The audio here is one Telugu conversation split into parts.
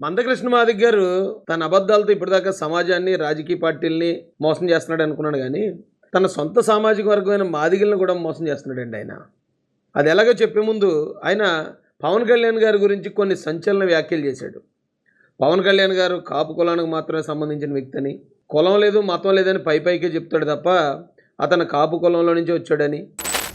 మందకృష్ణ మాదిక్ గారు తన అబద్ధాలతో ఇప్పటిదాకా సమాజాన్ని రాజకీయ పార్టీల్ని మోసం చేస్తున్నాడు అనుకున్నాడు కానీ తన సొంత సామాజిక వర్గమైన మాదిగలను కూడా మోసం చేస్తున్నాడండి ఆయన. అది ఎలాగో చెప్పే ముందు ఆయన పవన్ కళ్యాణ్ గారి గురించి కొన్ని సంచలన వ్యాఖ్యలు చేశాడు. పవన్ కళ్యాణ్ గారు కాపు కులానికి మాత్రమే సంబంధించిన వ్యక్తి అని కులం లేదు మతం లేదని పై పైకే చెప్తాడు తప్ప అతను కాపు కులంలో నుంచి వచ్చాడని.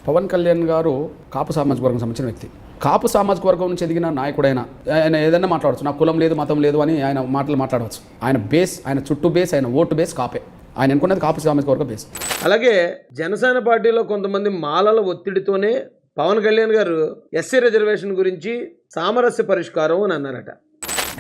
పవన్ కళ్యాణ్ గారు కాపు సామాజిక వర్గం సంబంధించిన వ్యక్తి. కాపు సామాజిక వర్గం నుంచి ఎదిగిన నాయకుడైన ఆయన ఏదైనా మాట్లాడవచ్చు. నా కులం లేదు మతం లేదు అని ఆయన మాటలు మాట్లాడవచ్చు. ఆయన బేస్ ఆయన చుట్టూ బేస్ ఆయన ఓటు బేస్ కాపే. ఆయన అనుకున్నది కాపు సామాజిక వర్గం బేస్. అలాగే జనసేన పార్టీలో కొంతమంది మాలల ఒత్తిడితోనే పవన్ కళ్యాణ్ గారు ఎస్సీ రిజర్వేషన్ గురించి సామరస్య పరిష్కారం అని అన్నారట.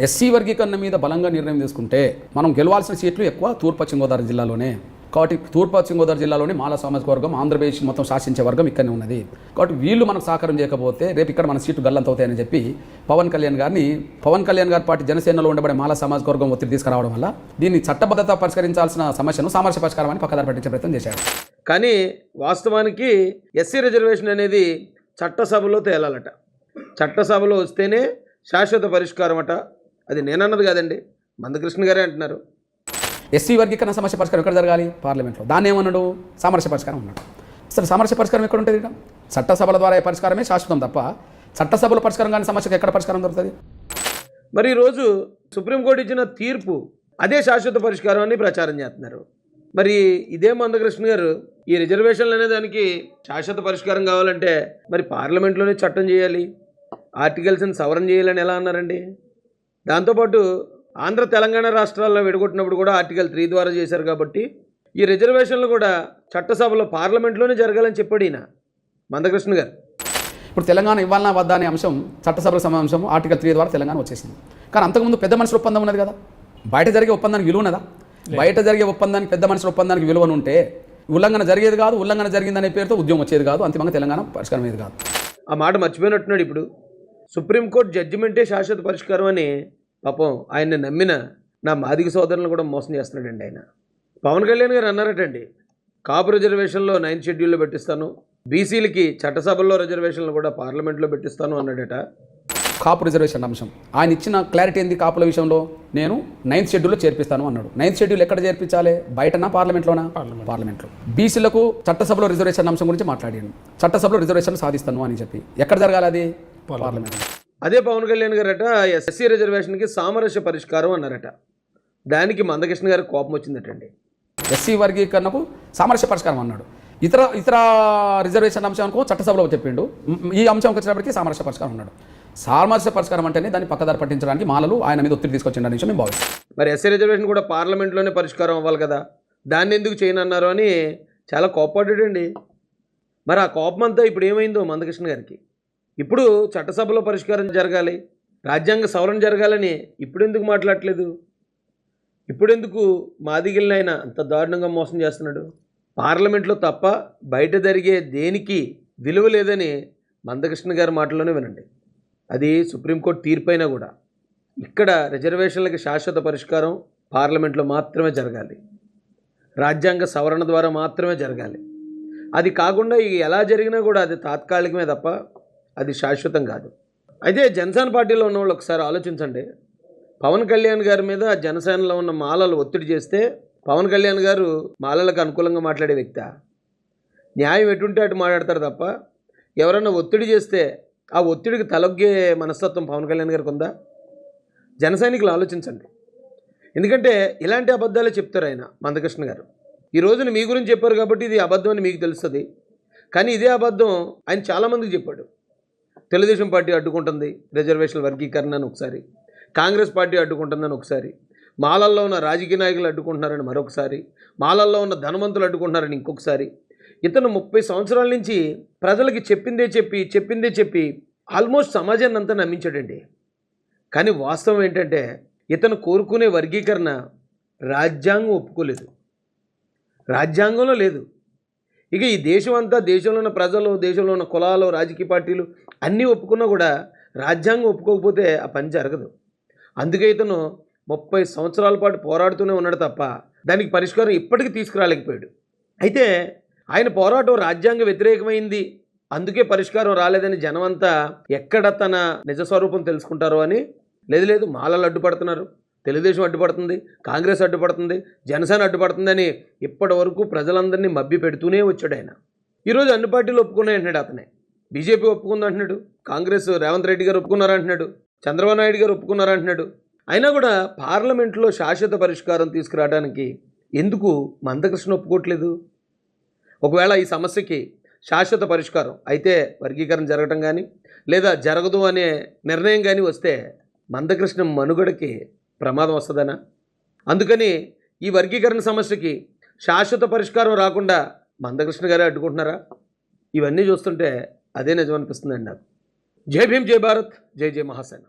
ఎస్సీ వర్గీకరణ మీద బలంగా నిర్ణయం తీసుకుంటే మనం గెలవాల్సిన సీట్లు ఎక్కువ తూర్పు పశ్చిమ గోదావరి జిల్లాలోనే. కాబట్టి తూర్పు పశ్చిమ గోదావరి జిల్లాలోని మాల సామాజిక వర్గం ఆంధ్రప్రదేశ్ మొత్తం శాసించే వర్గం ఇక్కడనే ఉన్నది. కాబట్టి వీళ్ళు మనకు సహకారం చేయకపోతే రేపు ఇక్కడ మన సీటు గల్లంత అవుతాయని చెప్పి పవన్ కళ్యాణ్ గారిని పవన్ కళ్యాణ్ గారి పార్టీ జనసేనలో ఉండబడే మాల సామాజిక వర్గం ఒత్తిడి తీసుకురావడం వల్ల దీన్ని చట్టబద్ధత పరిష్కరించాల్సిన సమస్యను సామరస్య పరిష్కారం అని పక్కదారి పట్టించే ప్రయత్నం చేశాడు కానీ వాస్తవానికి ఎస్సీ రిజర్వేషన్ అనేది చట్టసభలో తేలాలట. చట్టసభలో వస్తేనే శాశ్వత పరిష్కారం అట. అది నేనన్నది కాదండి. మందకృష్ణ గారే అంటున్నారు. ఎస్సీ వర్గీకరణ సమస్య పరిష్కారం ఎక్కడ జరగాలి? పార్లమెంట్లో. దాన్ని ఏమన్నాడు? సామరస్య పరిష్కారం ఉన్నాడు అసలు సామరస్య పరిష్కారం ఎక్కడ ఉంటుంది ఇక్కడ? చట్టసభల ద్వారా పరిష్కారమే శాశ్వతం తప్ప చట్టసభల పరిష్కారం కానీ సమస్యకు ఎక్కడ పరిష్కారం దొరుకుతుంది? మరి ఈరోజు సుప్రీంకోర్టు ఇచ్చిన తీర్పు అదే శాశ్వత పరిష్కారం అని ప్రచారం చేస్తున్నారు. మరి ఇదే మందకృష్ణ గారు ఈ రిజర్వేషన్లు అనే దానికి శాశ్వత పరిష్కారం కావాలంటే మరి పార్లమెంట్లోనే చట్టం చేయాలి. ఆర్టికల్స్ని సవరణ చేయాలని ఎలా అన్నారండి? దాంతోపాటు ఆంధ్ర తెలంగాణ రాష్ట్రాల్లో విడగొట్టినప్పుడు కూడా ఆర్టికల్ త్రీ ద్వారా చేశారు కాబట్టి ఈ రిజర్వేషన్లు కూడా చట్టసభలో పార్లమెంట్లోనే జరగాలని చెప్పాడు ఈయన మందకృష్ణ గారు. ఇప్పుడు తెలంగాణ ఇవ్వాలన్నా వద్దా అనే అంశం చట్టసభల సమాంశం ఆర్టికల్ త్రీ ద్వారా తెలంగాణ వచ్చేసింది. కానీ అంతకుముందు పెద్ద మనుషుల ఒప్పందం ఉన్నది కదా. బయట జరిగే ఒప్పందానికి విలువ ఉన్నదా? బయట జరిగే ఒప్పందానికి పెద్ద మనుషుల ఒప్పందానికి విలువను ఉంటే ఉల్లంఘన జరిగేది కాదు ఉల్లంఘన జరిగిందనే పేరుతో ఉద్యమం వచ్చేది కాదు అంతిమంగా తెలంగాణ పరిష్కారం అయ్యేది కాదు. ఆ మాట మర్చిపోయినట్టున్నాడు ఇప్పుడు. సుప్రీంకోర్టు జడ్జిమెంటే శాశ్వత పరిష్కారం అని పాపం ఆయన్ని నమ్మిన నా మాదిగ సోదరులను కూడా మోసం చేస్తున్నాడండి ఆయన. పవన్ కళ్యాణ్ గారు అన్నారటండి కాపు రిజర్వేషన్లో నైన్త్ షెడ్యూల్లో పెట్టిస్తాను బీసీలకి చట్టసభల్లో రిజర్వేషన్లు కూడా పార్లమెంట్లో పెట్టిస్తాను అన్నాడట. కాపు రిజర్వేషన్ అంశం. ఆయన ఇచ్చిన క్లారిటీ ఏంది కాపుల విషయంలో? నేను నైన్త్ షెడ్యూల్లో చేర్పిస్తాను అన్నాడు. నైన్త్ షెడ్యూల్ ఎక్కడ చేర్పించాలి? బయటనా పార్లమెంట్లోనా? పార్లమెంట్లో. బీసీలకు చట్టసభలో రిజర్వేషన్ అంశం గురించి మాట్లాడాను చట్టసభలో రిజర్వేషన్ సాధిస్తాను అని చెప్పి. ఎక్కడ జరగాలి అది? పార్లమెంట్ అదే పవన్ కళ్యాణ్ గారట ఎస్సీ రిజర్వేషన్కి సామరస్య పరిష్కారం అన్నారట. దానికి మందకృష్ణ గారికి కోపం వచ్చిందటండి. ఎస్సీ వర్గీకరణకు సామరస్య పరిష్కారం అన్నాడు. ఇతర ఇతర రిజర్వేషన్ అంశానికి చట్టసభలో చెప్పిండు. ఈ అంశంకి వచ్చినప్పటికీ సామరస్య పరిష్కారం అన్నాడు. సామరస్య పరిష్కారం అంటేనే దాన్ని పక్కదారి పట్టించడానికి మాలలు ఆయన మీద ఒత్తిడి తీసుకొచ్చిండు అనే విషయం మేము భావిస్తాం. మరి ఎస్సీ రిజర్వేషన్ కూడా పార్లమెంట్లోనే పరిష్కారం అవ్వాలి కదా. దాన్ని ఎందుకు చేయనన్నారు అని చాలా కోప్పడ్డాడండి. మరి ఆ కోపం అంతా ఇప్పుడు ఏమైందో మందకృష్ణ గారికి? ఇప్పుడు చట్టసభలో పరిష్కారం జరగాలి రాజ్యాంగ సవరణ జరగాలని ఇప్పుడెందుకు మాట్లాడట్లేదు? ఇప్పుడెందుకు మాదిగిల్ని ఆయన అంత దారుణంగా మోసం చేస్తున్నాడు? పార్లమెంట్లో తప్ప బయట జరిగే దేనికి విలువ లేదని మందకృష్ణ గారి మాటల్లోనే వినండి. అది సుప్రీంకోర్టు తీర్పైనా కూడా. ఇక్కడ రిజర్వేషన్లకి శాశ్వత పరిష్కారం పార్లమెంట్లో మాత్రమే జరగాలి. రాజ్యాంగ సవరణ ద్వారా మాత్రమే జరగాలి. అది కాకుండా ఎలా జరిగినా కూడా అది తాత్కాలికమే తప్ప అది శాశ్వతం కాదు. అయితే జనసేన పార్టీలో ఉన్న వాళ్ళు ఒకసారి ఆలోచించండి. పవన్ కళ్యాణ్ గారి మీద జనసేనలో ఉన్న మాలలు ఒత్తిడి చేస్తే పవన్ కళ్యాణ్ గారు మాలలకు అనుకూలంగా మాట్లాడే వ్యక్తి? న్యాయం ఎటుంటే అటు మాట్లాడతారు తప్ప ఎవరైనా ఒత్తిడి చేస్తే ఆ ఒత్తిడికి తలొగ్గే మనస్తత్వం పవన్ కళ్యాణ్ గారికి ఉందా? జన సైనికులు ఆలోచించండి. ఎందుకంటే ఇలాంటి అబద్ధాలే చెప్తారు ఆయన మందకృష్ణ గారు. ఈ రోజున మీ గురించి చెప్పారు కాబట్టి ఇది అబద్ధం అని మీకు తెలుస్తుంది. కానీ ఇదే అబద్ధం ఆయన చాలామందికి చెప్పాడు. తెలుగుదేశం పార్టీ అడ్డుకుంటుంది రిజర్వేషన్ల వర్గీకరణ అని ఒకసారి. కాంగ్రెస్ పార్టీ అడ్డుకుంటుందని ఒకసారి. మాలల్లో ఉన్న రాజకీయ నాయకులు అడ్డుకుంటున్నారని మరొకసారి. మాలల్లో ఉన్న ధనవంతులు అడ్డుకుంటున్నారని ఇంకొకసారి. ఇతను ముప్పై సంవత్సరాల నుంచి ప్రజలకి చెప్పిందే చెప్పి చెప్పిందే చెప్పి ఆల్మోస్ట్ సమాజాన్ని అంతా నమ్మించాడండి. కానీ వాస్తవం ఏంటంటే ఇతను కోరుకునే వర్గీకరణ రాజ్యాంగం ఒప్పుకోలేదు. రాజ్యాంగంలో లేదు. ఇక ఈ దేశం అంతా దేశంలో ఉన్న ప్రజలు దేశంలో ఉన్న కులాలు రాజకీయ పార్టీలు అన్నీ ఒప్పుకున్నా కూడా రాజ్యాంగం ఒప్పుకోకపోతే ఆ పని జరగదు. అందుకే ఇతను ముప్పై సంవత్సరాల పాటు పోరాడుతూనే ఉన్నాడు తప్ప దానికి పరిష్కారం ఇప్పటికీ తీసుకురాలేకపోయాడు. అయితే ఆయన పోరాటం రాజ్యాంగ వ్యతిరేకమైంది. అందుకే పరిష్కారం రాలేదని జనమంతా ఎక్కడ తన నిజ స్వరూపం తెలుసుకుంటారో అని లేదు లేదు మాలలు అడ్డుపడుతున్నారు తెలుగుదేశం అడ్డుపడుతుంది కాంగ్రెస్ అడ్డుపడుతుంది జనసేన అడ్డుపడుతుందని ఇప్పటి వరకు ప్రజలందరినీ మభ్య పెడుతూనే వచ్చాడు ఆయన. ఈరోజు అన్ని పార్టీలు ఒప్పుకున్నాయి అంటున్నాడు అతనే. బీజేపీ ఒప్పుకుంది అంటున్నాడు కాంగ్రెస్ రేవంత్ రెడ్డి గారు ఒప్పుకున్నారంటున్నాడు చంద్రబాబు నాయుడు గారు ఒప్పుకున్నారంటున్నాడు అయినా కూడా పార్లమెంట్లో శాశ్వత పరిష్కారం తీసుకురావడానికి ఎందుకు మందకృష్ణ ఒప్పుకోవట్లేదు ఒకవేళ ఈ సమస్యకి శాశ్వత పరిష్కారం అయితే వర్గీకరణ జరగటం కానీ లేదా జరగదు అనే నిర్ణయం కానీ వస్తే మందకృష్ణ మనుగడకి ప్రమాదం వస్తుందనా? అందుకని ఈ వర్గీకరణ సమస్యకి శాశ్వత పరిష్కారం రాకుండా మందకృష్ణ గారే అడ్డుకుంటున్నారా? ఇవన్నీ చూస్తుంటే అదే నిజం అనిపిస్తుందండి నాకు. జై భీమ్ జై భారత్ జై జై మహాసేన.